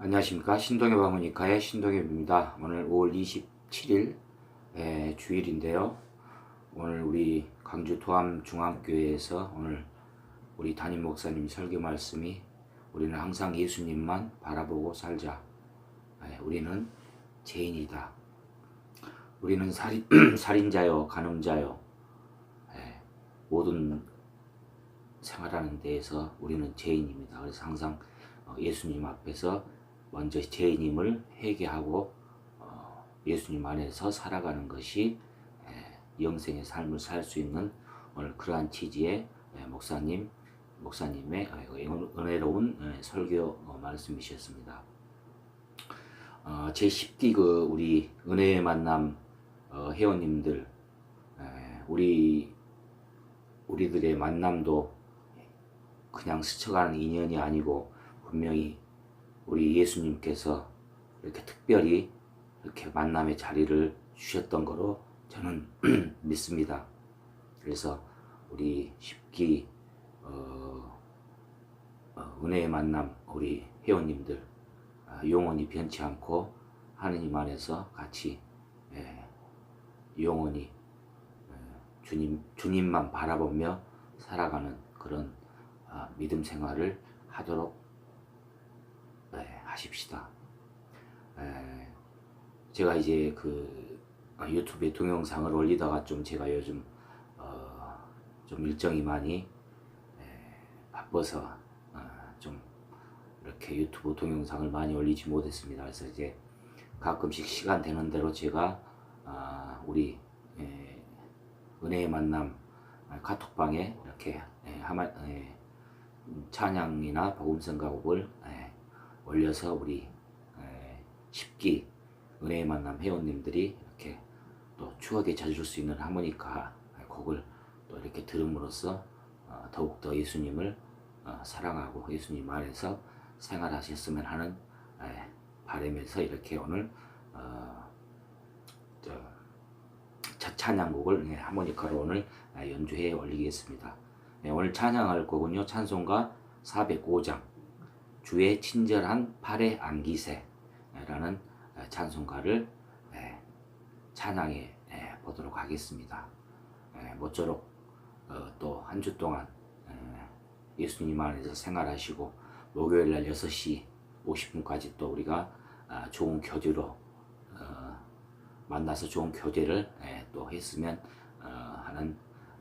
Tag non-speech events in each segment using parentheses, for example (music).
안녕하십니까 신동엽 방문이카의 신동엽입니다. 오늘 5월 27일 에, 주일인데요. 오늘 우리 광주 도암 중앙교회에서 오늘 우리 담임 목사님 설교 말씀이 우리는 항상 예수님만 바라보고 살자. 에, 우리는 죄인이다. 우리는 살인, (clears throat) 살인자요 간음자요 에, 모든 생활하는 데에서 우리는 죄인입니다. 그래서 항상 어, 예수님 앞에서 먼저 죄인임을 회개하고 어, 예수님 안에서 살아가는 것이 에, 영생의 삶을 살 수 있는 오늘 그러한 취지의 에, 목사님 목사님의 어, 은- 은혜로운 에, 설교 어, 말씀이셨습니다. 어, 제 10기 그 우리 은혜의 만남 어, 회원님들 에, 우리 우리들의 만남도 그냥 스쳐가는 인연이 아니고 분명히 우리 예수님께서 이렇게 특별히 이렇게 만남의 자리를 주셨던 거로 저는 (clears throat) 믿습니다. 그래서 우리 십기 어, 어, 은혜의 만남 우리 회원님들 아, 영원히 변치 않고 하느님 안에서 같이 예, 영원히 예, 주님 주님만 바라보며 살아가는 그런 아, 믿음 생활을 하도록 네, 하십시다. 에, 제가 이제 그 아, 유튜브에 동영상을 올리다가 좀 제가 요즘 어, 좀 일정이 많이 에, 바빠서 어, 좀 이렇게 유튜브 동영상을 많이 올리지 못했습니다. 그래서 이제 가끔씩 시간 되는 대로 제가 아, 우리 에, 은혜의 만남 아, 카톡방에 이렇게 에, 하마, 에, 찬양이나 복음성가곡을 에, 올려서 우리 에, 10기 은혜의 만남 회원님들이 이렇게 또 추억에 젖을 수 있는 하모니카 곡을 또 이렇게 들음으로써 어, 더욱더 예수님을 어, 사랑하고 예수님 안에서 생활하셨으면 하는 에, 바람에서 이렇게 오늘 어, 저, 첫 찬양곡을 예, 하모니카로 오늘 아, 연주해 올리겠습니다. 예, 오늘 찬양할 곡은요 찬송가 405장 주의 친절한 팔의 안기세라는 아, 찬송가를 예, 찬양해 예, 보도록 하겠습니다. 예, 모쪼록 또 한 주 동안 예, 예수님 안에서 생활하시고 목요일 날 6시 50분까지 또 우리가 아, 좋은 교제로 어, 만나서 좋은 교제를 예, 또 했으면 어, 하는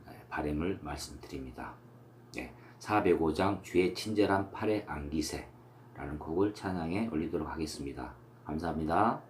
예, 바람을 말씀드립니다. 네, 405장 주의 친절한 팔의 안기세 라는 곡을 찬양에 올리도록 하겠습니다. 감사합니다.